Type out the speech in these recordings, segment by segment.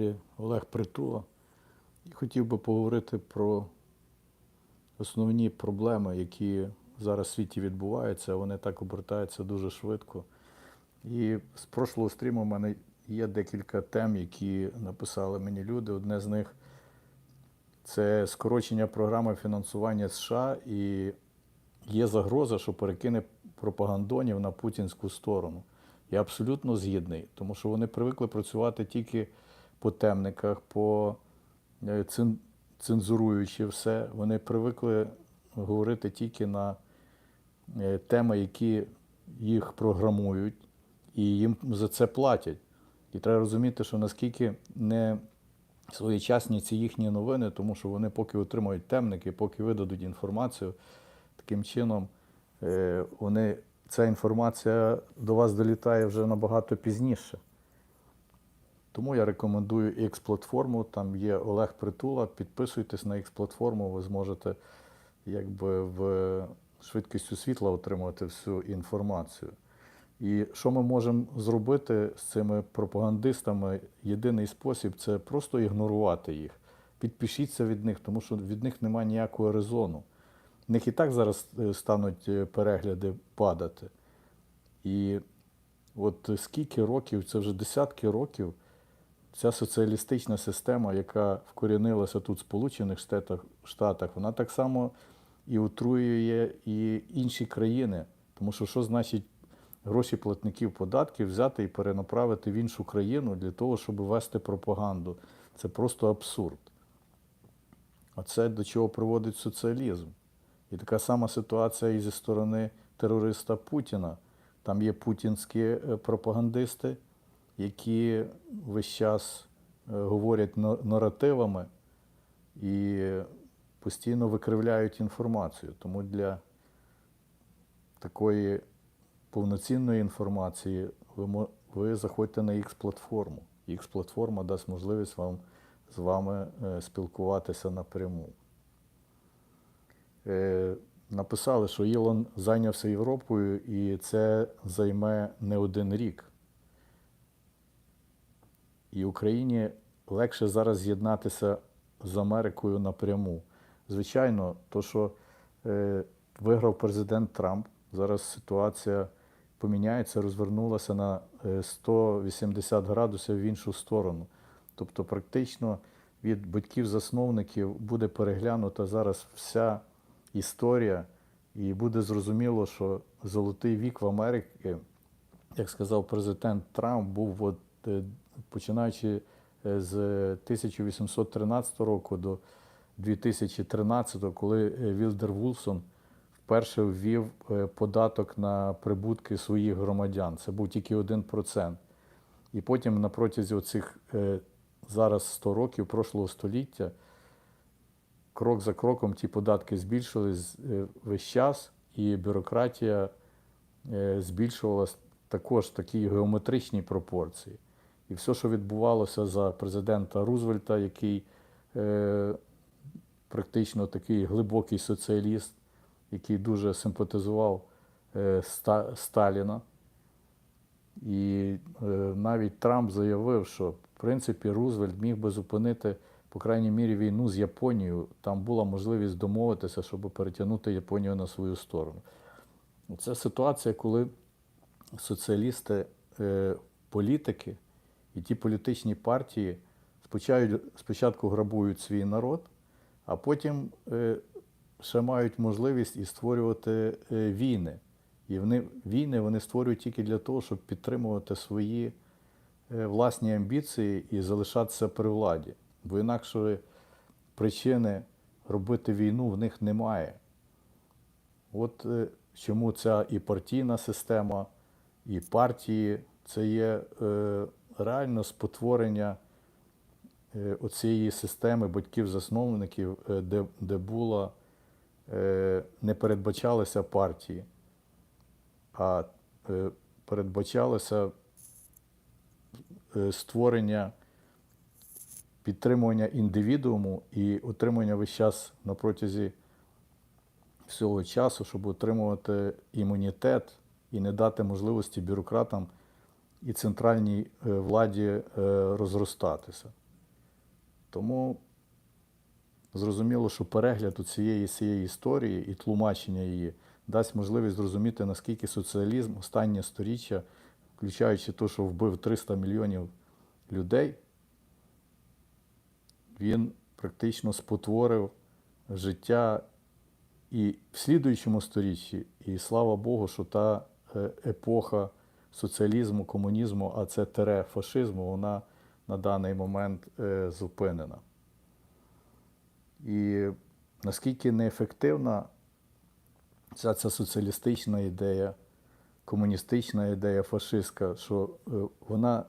каналі Олег Притула і хотів би поговорити про основні проблеми, які зараз в світі відбуваються. Вони так обертаються дуже швидко. І з прошлого стріму в мене є декілька тем, які написали мені люди. Одне з них це скорочення програми фінансування США і є загроза, що перекине пропагандонів на путінську сторону. Я абсолютно згідний, тому що вони привикли працювати тільки по темниках, по е, цензуруючи все. Вони привикли говорити тільки на е, теми, які їх програмують, і їм за це платять. І треба розуміти, що наскільки не своєчасні ці їхні новини, тому що вони поки отримують темники, поки видадуть інформацію, таким чином е, вони, ця інформація до вас долітає вже набагато пізніше. Тому я рекомендую X-платформу, там є Олег Притула. Підписуйтесь на X-платформу, ви зможете якби в швидкістю світла отримувати всю інформацію. І що ми можемо зробити з цими пропагандистами? Єдиний спосіб це просто ігнорувати їх. Підпишіться від них, тому що від них немає ніякого резону. В них і так зараз е, стануть е, перегляди падати. І от скільки років, це вже десятки років, ця соціалістична система, яка вкорінилася тут в Сполучених Штатах, Штатах, вона так само і отруює і інші країни. Тому що що значить гроші платників податків взяти і перенаправити в іншу країну для того, щоб вести пропаганду? Це просто абсурд. А це до чого приводить соціалізм. І така сама ситуація і зі сторони терориста Путіна. Там є путінські е, пропагандисти, які весь час е, говорять на- наративами і постійно викривляють інформацію. Тому для такої повноцінної інформації ви, ви заходьте на X-платформу. X-платформа дасть можливість вам з вами е, спілкуватися напряму. Е, Написали, що Ілон зайнявся Європою, і це займе не один рік. І Україні легше зараз з'єднатися з Америкою напряму. Звичайно, то, що е, виграв президент Трамп, зараз ситуація поміняється, розвернулася на е, 180 градусів в іншу сторону. Тобто, практично від батьків-засновників буде переглянута зараз вся історія, і буде зрозуміло, що золотий вік в Америці, як сказав президент Трамп, був от, е, починаючи е, з 1813 року до 2013, коли е, Вілдер Вулсон вперше ввів е, податок на прибутки своїх громадян. Це був тільки 1%. І потім на протязі оцих зараз 100 років прошлого століття крок за кроком ті податки збільшились весь час, і бюрократія збільшувалась також в такій геометричній пропорції. І все, що відбувалося за президента Рузвельта, який е, практично такий глибокий соціаліст, який дуже симпатизував е, Ста- Сталіна. І е, навіть Трамп заявив, що в принципі Рузвельт міг би зупинити, по крайній мірі, війну з Японією. Там була можливість домовитися, щоб перетягнути Японію на свою сторону. Це ситуація, коли соціалісти, е, політики і ті політичні партії спочатку, грабують свій народ, а потім е, ще мають можливість і створювати е, війни. І вони, війни вони створюють тільки для того, щоб підтримувати свої е, власні амбіції і залишатися при владі. Бо інакшої причини робити війну в них немає. От чому ця і партійна система, і партії це є реально спотворення е, оцієї системи батьків-засновників, е, де, де була, е, не передбачалися партії, а передбачалося створення підтримування індивідууму і утримання весь час на протязі всього часу, щоб отримувати імунітет і не дати можливості бюрократам і центральній е, владі е, розростатися. Тому зрозуміло, що перегляд у цієї цієї історії і тлумачення її дасть можливість зрозуміти, наскільки соціалізм останнє сторіччя, включаючи те, що вбив 300 мільйонів людей, він практично спотворив життя і в слідуючому сторіччі, і слава Богу, що та е, епоха соціалізму, комунізму, а це тере фашизму, вона на даний момент е, зупинена. І наскільки неефективна ця, ця соціалістична ідея, комуністична ідея, фашистська, що е, вона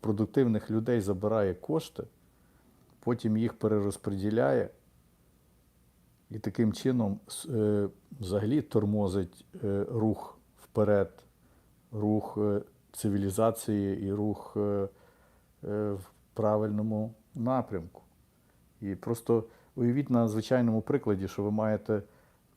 продуктивних людей забирає кошти, потім їх перерозподіляє і таким чином е, взагалі тормозить рух вперед, рух е, цивілізації і рух е, е, в правильному напрямку. І просто уявіть на звичайному прикладі, що ви маєте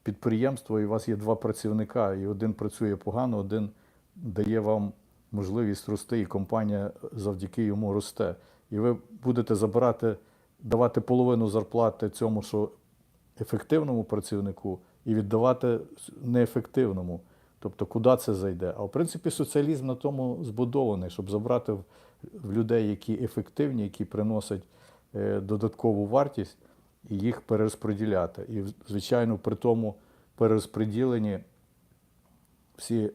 підприємство, і у вас є два працівника, і один працює погано, один дає вам можливість рости, і компанія завдяки йому росте. І ви будете забирати, давати половину зарплати цьому, що ефективному працівнику, і віддавати неефективному. Тобто, куди це зайде? А в принципі, соціалізм на тому збудований, щоб забрати в, людей, які ефективні, які приносять е, додаткову вартість, і їх перерозподіляти. І, звичайно, при тому перерозподіленні всі,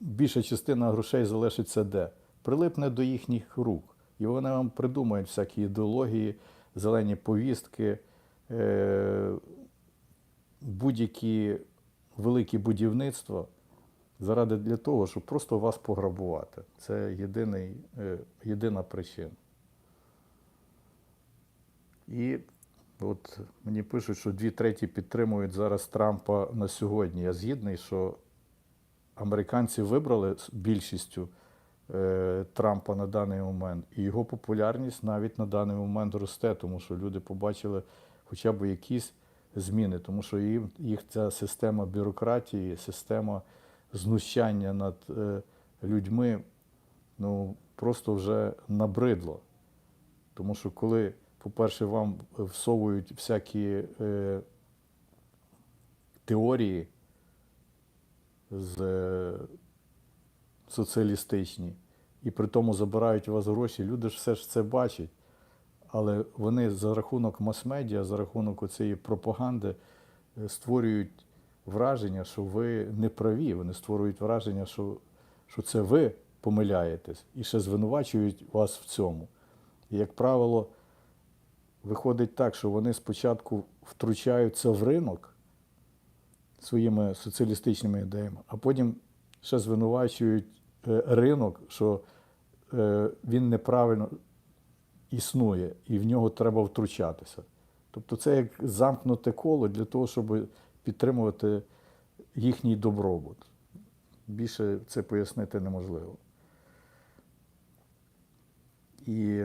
більша частина грошей залишиться де? Прилипне до їхніх рук. І вони вам придумають всякі ідеології, зелені повістки, е, будь-які великі будівництва заради для того, щоб просто вас пограбувати. Це єдиний, е, єдина причина. І от мені пишуть, що дві треті підтримують зараз Трампа на сьогодні. Я згідний, що американці вибрали більшістю е, Трампа на даний момент, і його популярність навіть на даний момент росте, тому що люди побачили хоча б якісь зміни, тому що їм, їх ця система бюрократії, система знущання над е, людьми ну, просто вже набридло. Тому що коли, по-перше, вам всовують всякі е, теорії з е, соціалістичні, і при тому забирають у вас гроші, люди ж все ж це бачать. Але вони за рахунок мас-медіа, за рахунок цієї пропаганди е, створюють враження, що ви не праві. Вони створюють враження, що, що це ви помиляєтесь і ще звинувачують вас в цьому. І, як правило, виходить так, що вони спочатку втручаються в ринок своїми соціалістичними ідеями, а потім ще звинувачують е, ринок, що е, він неправильно існує, і в нього треба втручатися. Тобто це як замкнуте коло для того, щоб підтримувати їхній добробут. Більше це пояснити неможливо. І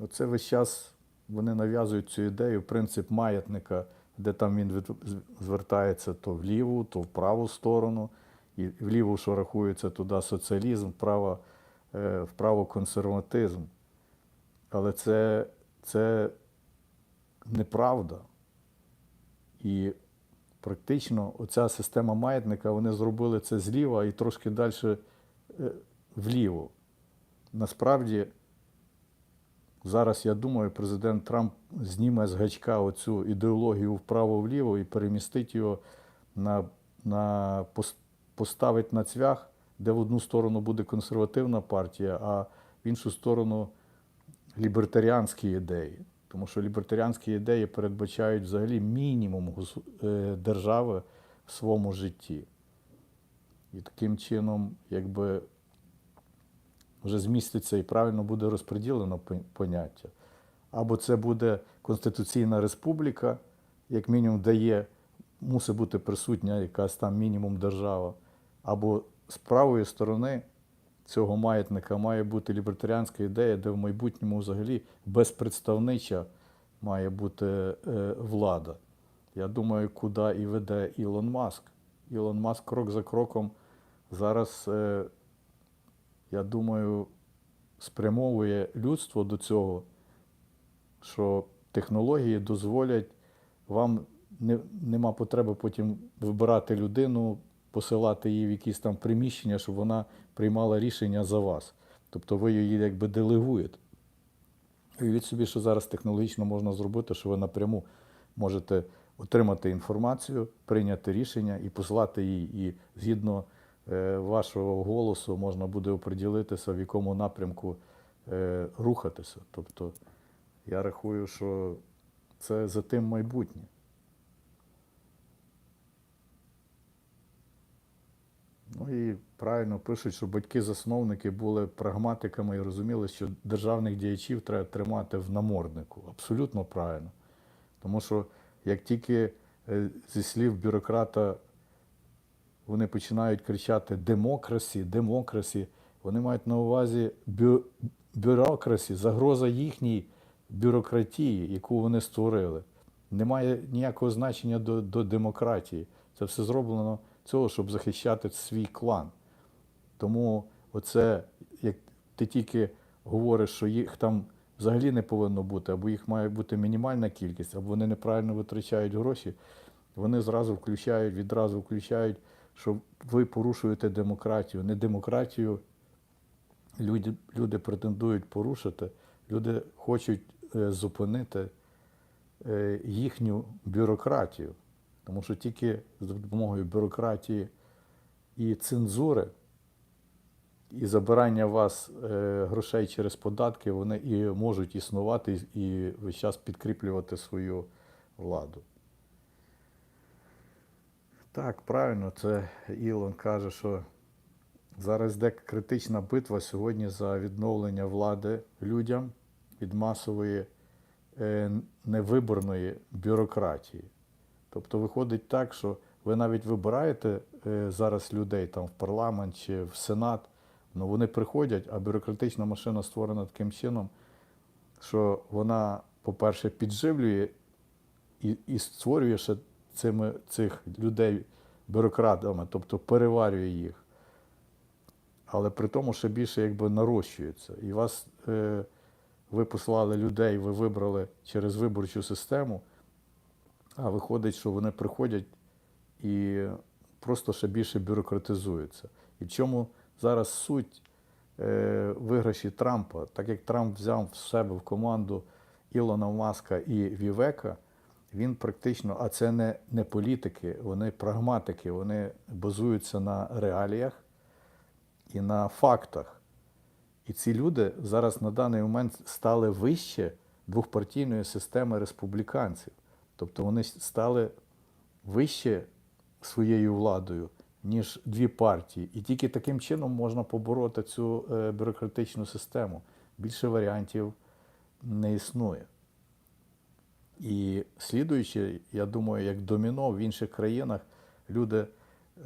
оце весь час вони нав'язують цю ідею, принцип маятника, де там він звертається то в ліву, то в праву сторону, і вліво, що рахується туди соціалізм, вправо, вправо консерватизм. Але це, це неправда. І практично оця система маятника, вони зробили це зліва і трошки далі е, вліво. Насправді, зараз я думаю, президент Трамп зніме з гачка оцю ідеологію вправо-вліво і перемістить його на, на поставить на цвях, де в одну сторону буде консервативна партія, а в іншу сторону лібертаріанські ідеї. Тому що лібертаріанські ідеї передбачають взагалі мінімум е, держави в своєму житті. І таким чином, якби вже зміститься і правильно буде розподілено поняття. Або це буде Конституційна Республіка, як мінімум дає, мусить бути присутня якась там мінімум держава. Або з правої сторони цього маятника має бути лібертаріанська ідея, де в майбутньому взагалі безпредставнича має бути е, влада. Я думаю, куди і веде Ілон Маск. Ілон Маск крок за кроком зараз, е, я думаю, спрямовує людство до цього, що технології дозволять вам не, нема потреби потім вибирати людину, посилати її в якісь там приміщення, щоб вона приймала рішення за вас. Тобто ви її якби делегуєте. Уявіть собі, що зараз технологічно можна зробити, що ви напряму можете отримати інформацію, прийняти рішення і послати її. І згідно е, вашого голосу можна буде оприділитися, в якому напрямку е, рухатися. Тобто я рахую, що це за тим майбутнє. Ну і правильно пишуть, що батьки-засновники були прагматиками і розуміли, що державних діячів треба тримати в наморднику. Абсолютно правильно. Тому що як тільки е, зі слів бюрократа вони починають кричати демокрасі, демокрасі, вони мають на увазі бю, бюрокрасі, загроза їхній бюрократії, яку вони створили. Немає ніякого значення до, до демократії. Це все зроблено цього, щоб захищати свій клан. Тому оце, як ти тільки говориш, що їх там взагалі не повинно бути, або їх має бути мінімальна кількість, або вони неправильно витрачають гроші, вони зразу включають, відразу включають, що ви порушуєте демократію. Не демократію люди, люди претендують порушити, люди хочуть е, зупинити е, їхню бюрократію. Тому що тільки за допомогою бюрократії і цензури, і забирання вас е, грошей через податки, вони і можуть існувати і весь час підкріплювати свою владу. Так, правильно, це Ілон каже, що зараз йде критична битва сьогодні за відновлення влади людям від масової е, невиборної бюрократії. Тобто виходить так, що ви навіть вибираєте е, зараз людей там в парламент чи в Сенат, але вони приходять, а бюрократична машина створена таким чином, що вона, по-перше, підживлює і, і створює ще цими, цих людей бюрократами, тобто переварює їх. Але при тому ще більше якби нарощується. І вас, е, ви послали людей, ви вибрали через виборчу систему. А виходить, що вони приходять і просто ще більше бюрократизуються. І в чому зараз суть е, виграші Трампа, так як Трамп взяв в себе в команду Ілона Маска і Вівека, він практично, а це не, не політики, вони прагматики, вони базуються на реаліях і на фактах. І ці люди зараз на даний момент стали вище двохпартійної системи республіканців. Тобто вони стали вище своєю владою, ніж дві партії. І тільки таким чином можна побороти цю е, бюрократичну систему. Більше варіантів не існує. І слідуючи, я думаю, як доміно в інших країнах люди,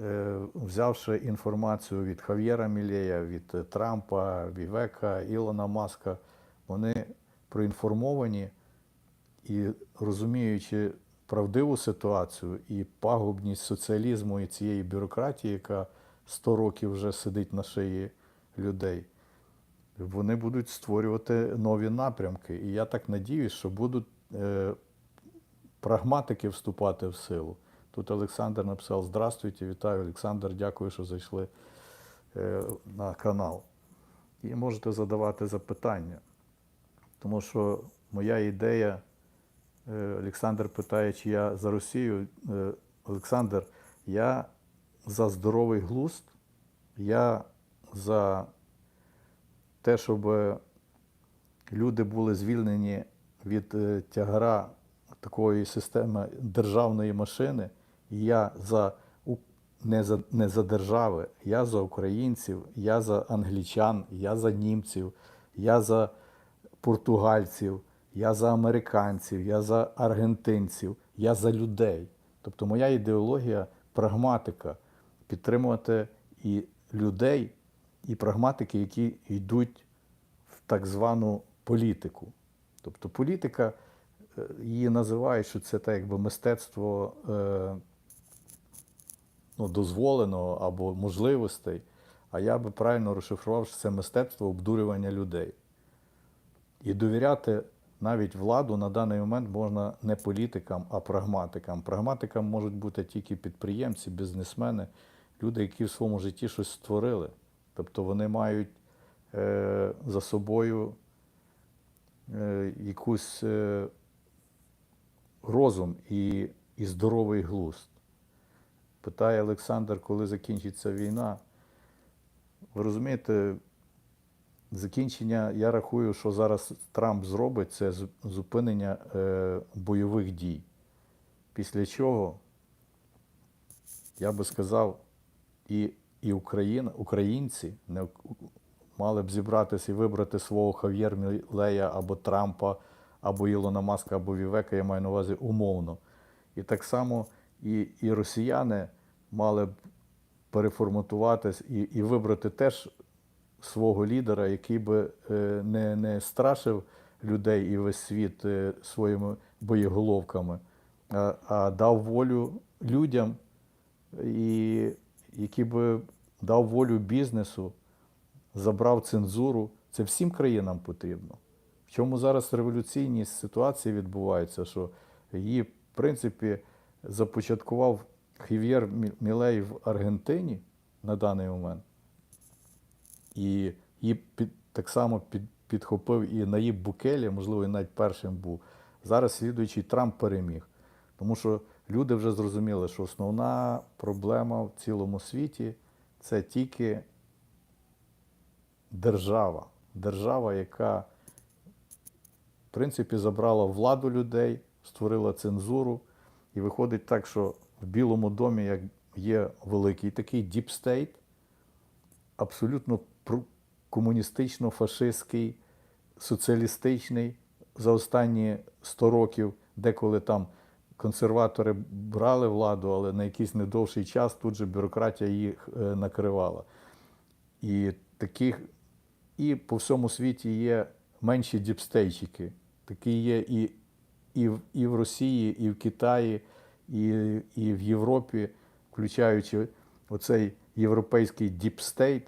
е, взявши інформацію від Хав'єра Мілея, від Трампа, Вівека, Ілона Маска, вони проінформовані і розуміючи правдиву ситуацію і пагубність соціалізму і цієї бюрократії, яка 100 років вже сидить на шиї людей, вони будуть створювати нові напрямки. І я так надіюсь, що будуть е, прагматики вступати в силу. Тут Олександр написав: Здравствуйте, вітаю, Олександр, дякую, що зайшли е, на канал. І можете задавати запитання. Тому що моя ідея. Е, Олександр питає, чи я за Росію. Е, Олександр, я за здоровий глузд, я за те, щоб люди були звільнені від е, тягара такої системи державної машини. Я за не за, не за держави, я за українців, я за англічан, я за німців, я за португальців, я за американців, я за аргентинців, я за людей. Тобто моя ідеологія прагматика підтримувати і людей, і прагматики, які йдуть в так звану політику. Тобто політика, е, її називають, що це так якби мистецтво е, ну, дозволеного або можливостей. А я би правильно розшифрував, що це мистецтво обдурювання людей. І довіряти навіть владу на даний момент можна не політикам, а прагматикам. Прагматикам можуть бути тільки підприємці, бізнесмени, люди, які в своєму житті щось створили. Тобто вони мають е, за собою е, якусь е, розум і, і здоровий глузд. Питає Олександр, коли закінчиться війна. Ви розумієте, закінчення, я рахую, що зараз Трамп зробить це зупинення е, бойових дій. Після чого, я би сказав, і, і Україна, українці не, мали б зібратися і вибрати свого Хав'єр Мілея або Трампа, або Ілона Маска, або Вівека, я маю на увазі умовно. І так само і, і росіяни мали б переформатуватись і, і вибрати теж свого лідера, який би е, не, не страшив людей і весь світ е, своїми боєголовками, а, а дав волю людям, і який би дав волю бізнесу, забрав цензуру. Це всім країнам потрібно. В чому зараз революційні ситуації відбуваються, що її, в принципі, започаткував Хів'єр Мілей в Аргентині на даний момент. І її під, так само під, підхопив і Наїб Букелі, можливо, і навіть першим був. Зараз слідуючий Трамп переміг. Тому що люди вже зрозуміли, що основна проблема в цілому світі це тільки держава. Держава, яка, в принципі, забрала владу людей, створила цензуру. І виходить так, що в Білому домі як є великий такий діпстейт, абсолютно комуністично-фашистський, соціалістичний за останні 100 років, деколи там консерватори брали владу, але на якийсь недовший час тут же бюрократія їх е, накривала. І таких, і по всьому світі є менші діпстейчики. Такі є і, і, в, і в Росії, і в Китаї, і, і в Європі, включаючи оцей європейський діпстейт,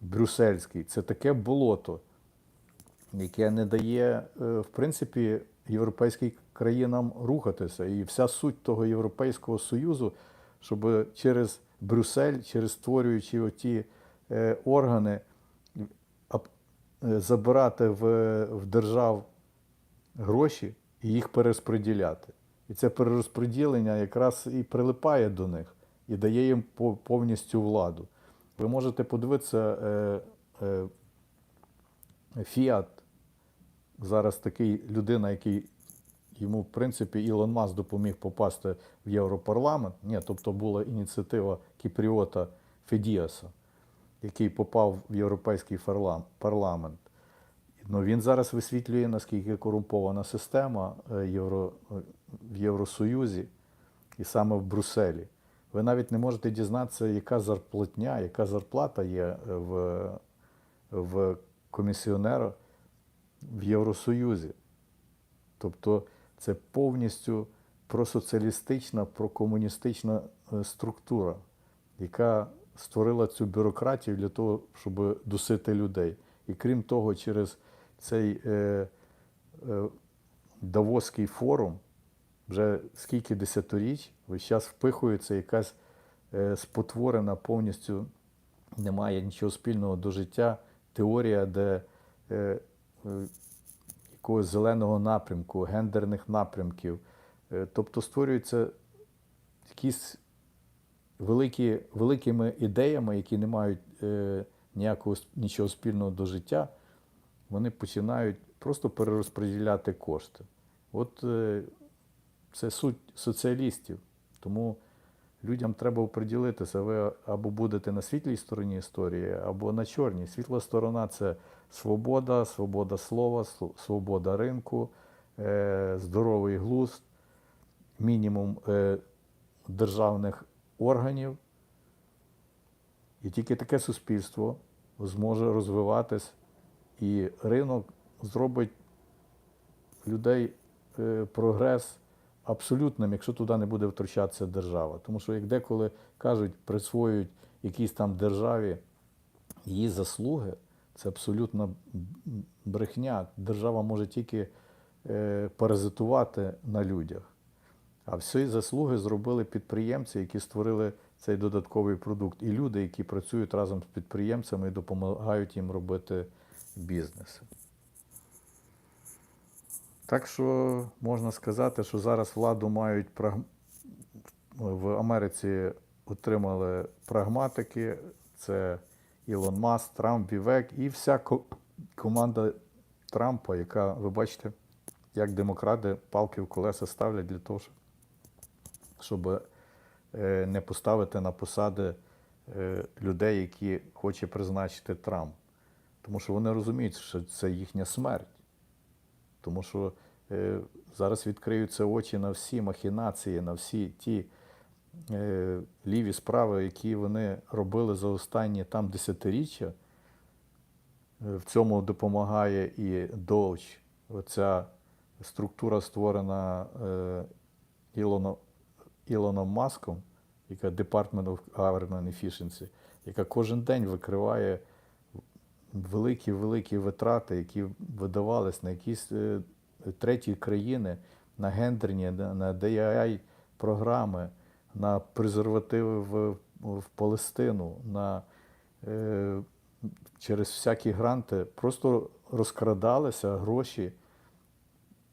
брюссельський. Це таке болото, яке не дає, е, в принципі, європейським країнам рухатися. І вся суть того Європейського Союзу, щоб через Брюссель, через створюючи оті е, органи, е, забирати в, в держав гроші і їх перерозподіляти. І це перерозподілення якраз і прилипає до них і дає їм повністю владу. Ви можете подивитися е, е, Фіат, зараз такий людина, який йому, в принципі, Ілон Маск допоміг попасти в Європарламент. Ні, тобто була ініціатива Кіпріота Федіаса, який попав в Європейський парламент. Ну, він зараз висвітлює, наскільки корумпована система е, в Євросоюзі і саме в Брюсселі. Ви навіть не можете дізнатися, яка зарплатня, яка зарплата є е, в, в комісіонера в Євросоюзі. Тобто це повністю просоціалістична, прокомуністична е, структура, яка створила цю бюрократію для того, щоб дусити людей. І крім того, через цей е, е, Давоський форум вже скільки десятиріч весь час впихується якась е, спотворена повністю, немає нічого спільного до життя, теорія, де е, е, якогось зеленого напрямку, гендерних напрямків. Е, Тобто створюються якісь великі, великими ідеями, які не мають е, ніякого нічого спільного до життя, вони починають просто перерозподіляти кошти. От е, це суть соціалістів. Тому людям треба оприділитися, ви або будете на світлій стороні історії, або на чорній. Світла сторона це свобода, свобода слова, свобода ринку, е, здоровий глузд, мінімум е, державних органів. І тільки таке суспільство зможе розвиватись, і ринок зробить людей е, прогрес абсолютним, якщо туди не буде втручатися держава. Тому що, як деколи кажуть, присвоюють якійсь там державі її заслуги це абсолютна брехня. Держава може тільки е, паразитувати на людях. А всі заслуги зробили підприємці, які створили цей додатковий продукт, і люди, які працюють разом з підприємцями і допомагають їм робити бізнес. Так що можна сказати, що зараз владу мають праг- в Америці отримали прагматики, це Ілон Маск, Трамп, Вівек і вся ко- команда Трампа, яка, ви бачите, як демократи палки в колеса ставлять для того, щоб- щоб е, не поставити на посади е, людей, які хоче призначити Трамп. Тому що вони розуміють, що це їхня смерть. Тому що е, зараз відкриються очі на всі махінації, на всі ті е, ліві справи, які вони робили за останні там десятиріччя. Е, В цьому допомагає і Doge, оця структура створена е, Ілоном, Ілоном Маском, яка Department of Government Efficiency, яка кожен день викриває великі-великі витрати, які видавались на якісь е, треті країни, на гендерні, на DII програми, на презервативи в, в Палестину, на, е, через всякі гранти. Просто розкрадалися гроші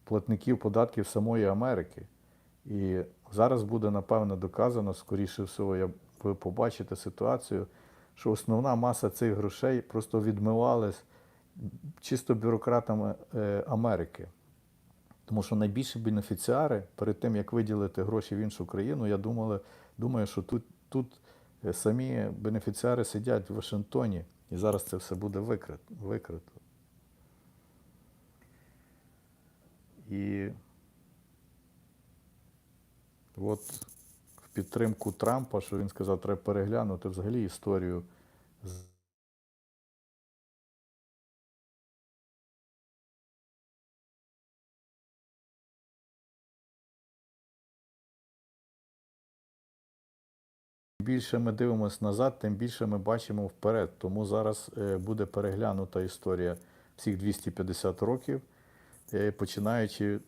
платників податків самої Америки. І зараз буде напевно доказано, скоріше всього, я, ви побачите ситуацію, що основна маса цих грошей просто відмивалась чисто бюрократами е, Америки. Тому що найбільші бенефіціари перед тим, як виділити гроші в іншу країну, я думала, думаю, що тут, тут е, самі бенефіціари сидять в Вашингтоні, і зараз це все буде викрито. І от підтримку Трампа, що він сказав, треба переглянути взагалі історію з більше ми дивимося назад, тим більше ми бачимо вперед. Тому зараз е, буде переглянута історія всіх 250 років, е, починаючи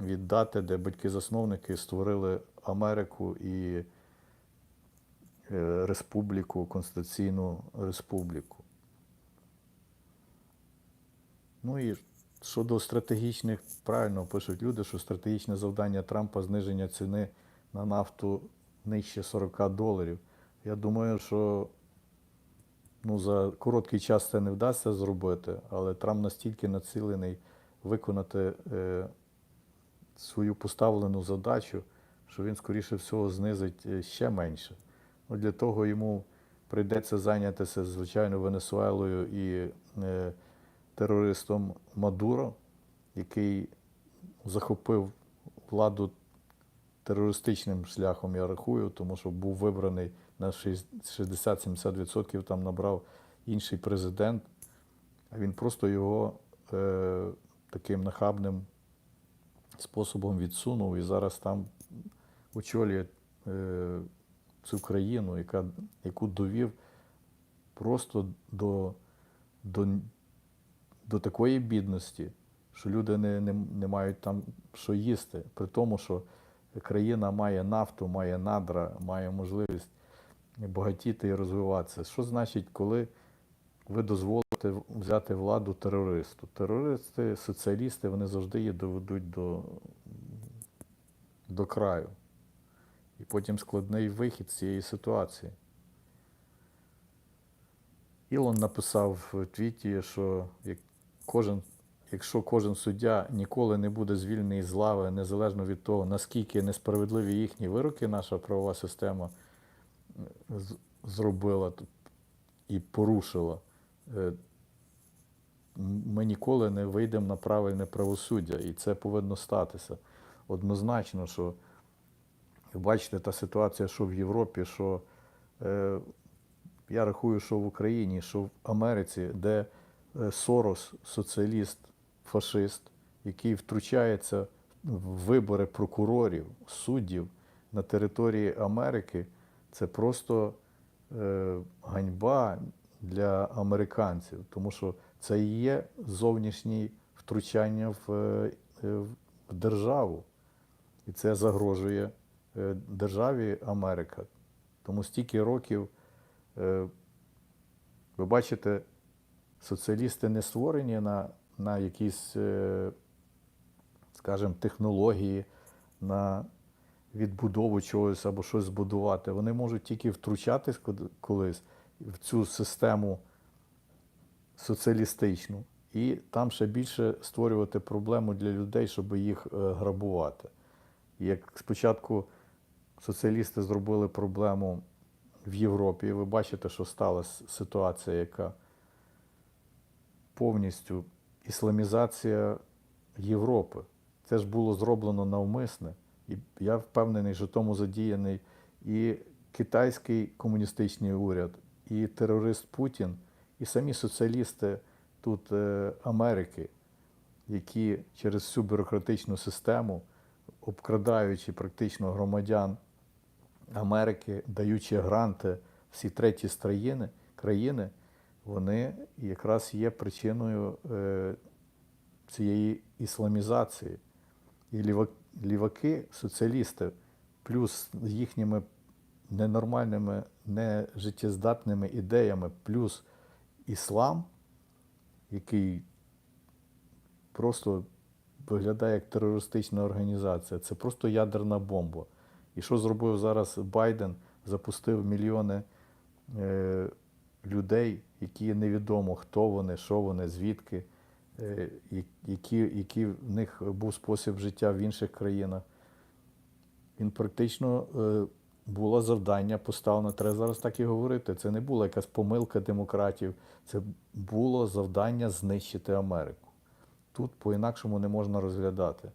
від дати, де батьки-засновники створили Америку і е, республіку, Конституційну республіку. Ну і щодо стратегічних, правильно пишуть люди, що стратегічне завдання Трампа зниження ціни на нафту нижче 40 доларів. Я думаю, що ну, за короткий час це не вдасться зробити, але Трамп настільки націлений виконати е, свою поставлену задачу, що він, скоріше всього, знизить е, ще менше. Ну, для того йому прийдеться зайнятися, звичайно, Венесуелою і е, терористом Мадуро, який захопив владу терористичним шляхом, я рахую, тому що був вибраний на 60-70% там набрав інший президент, а він просто його е, таким нахабним способом відсунув і зараз там очолює е, цю країну, яка, яку довів просто до, до, до такої бідності, що люди не, не, не мають там що їсти, при тому, що країна має нафту, має надра, має можливість багатіти і розвиватися. Що значить, коли ви дозволите взяти владу терористу? Терористи, соціалісти, вони завжди її доведуть до, до краю. І потім складний вихід з цієї ситуації. Ілон написав в твіті, що як кожен, якщо кожен суддя ніколи не буде звільнений з лави, незалежно від того, наскільки несправедливі їхні вироки, наша правова система зробила і порушила, е, ми ніколи не вийдемо на правильне правосуддя. І це повинно статися. Однозначно, що бачите, та ситуація, що в Європі, що е, я рахую, що в Україні, що в Америці, де е, Сорос, соціаліст, фашист, який втручається в вибори прокурорів, суддів на території Америки, це просто е, ганьба для американців, тому що це і є зовнішнє втручання в, е, в державу. І це загрожує державі Америка. Тому стільки років, е, ви бачите, соціалісти не створені на, на якісь, е, скажімо, технології, на відбудову чогось або щось збудувати. Вони можуть тільки втручатись колись в цю систему соціалістичну і там ще більше створювати проблему для людей, щоб їх е, грабувати. Як спочатку соціалісти зробили проблему в Європі, ви бачите, що сталася ситуація, яка повністю ісламізація Європи. Це ж було зроблено навмисне. І я впевнений, що тому задіяний і китайський комуністичний уряд, і терорист Путін, і самі соціалісти тут е, Америки, які через всю бюрократичну систему, обкрадаючи практично громадян Америки, даючи гранти всі треті країни, країни вони якраз є причиною е, цієї ісламізації. І ліва- ліваки, соціалісти, плюс з їхніми ненормальними, нежиттєздатними ідеями, плюс іслам, який просто виглядає як терористична організація, це просто ядерна бомба. І що зробив зараз Байден? Запустив мільйони е, людей, які невідомо, хто вони, що вони, звідки, е, які, які в них був спосіб життя в інших країнах. Він практично е, було завдання поставлено, треба зараз так і говорити. Це не була якась помилка демократів, це було завдання знищити Америку. Тут по-інакшому не можна розглядати.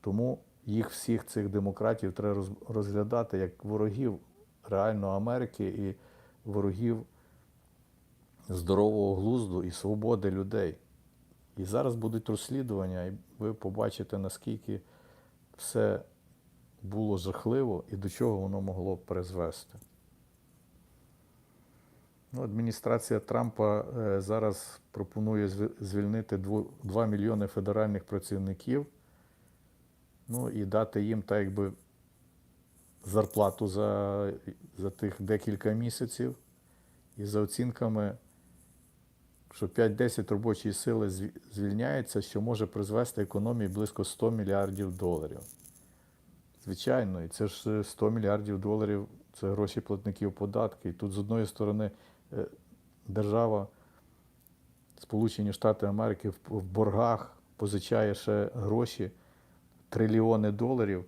Тому їх всіх цих демократів треба розглядати як ворогів реально Америки і ворогів здорового глузду і свободи людей. І зараз будуть розслідування, і ви побачите, наскільки все було жахливо і до чого воно могло призвести. Ну, адміністрація Трампа е, зараз пропонує звільнити 2 мільйони федеральних працівників, ну і дати їм так якби зарплату за, за тих декілька місяців. І за оцінками, що 5-10 робочої сили звільняється, що може призвести економії близько 100 мільярдів доларів. Звичайно, і це ж е, 100 мільярдів доларів це гроші платників податків. І тут з одної сторони е, держава, Сполучені Штати Америки в боргах позичає ще гроші, трильйони доларів,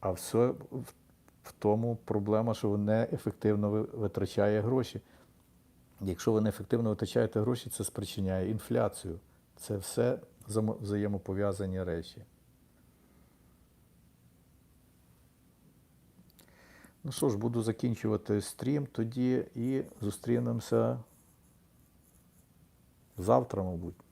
а все в, тому проблема, що вони ефективно витрачає гроші. Якщо ви неефективно витрачаєте гроші, це спричиняє інфляцію. Це все взаємопов'язані речі. Ну що ж, буду закінчувати стрім тоді і зустрінемося завтра, мабуть.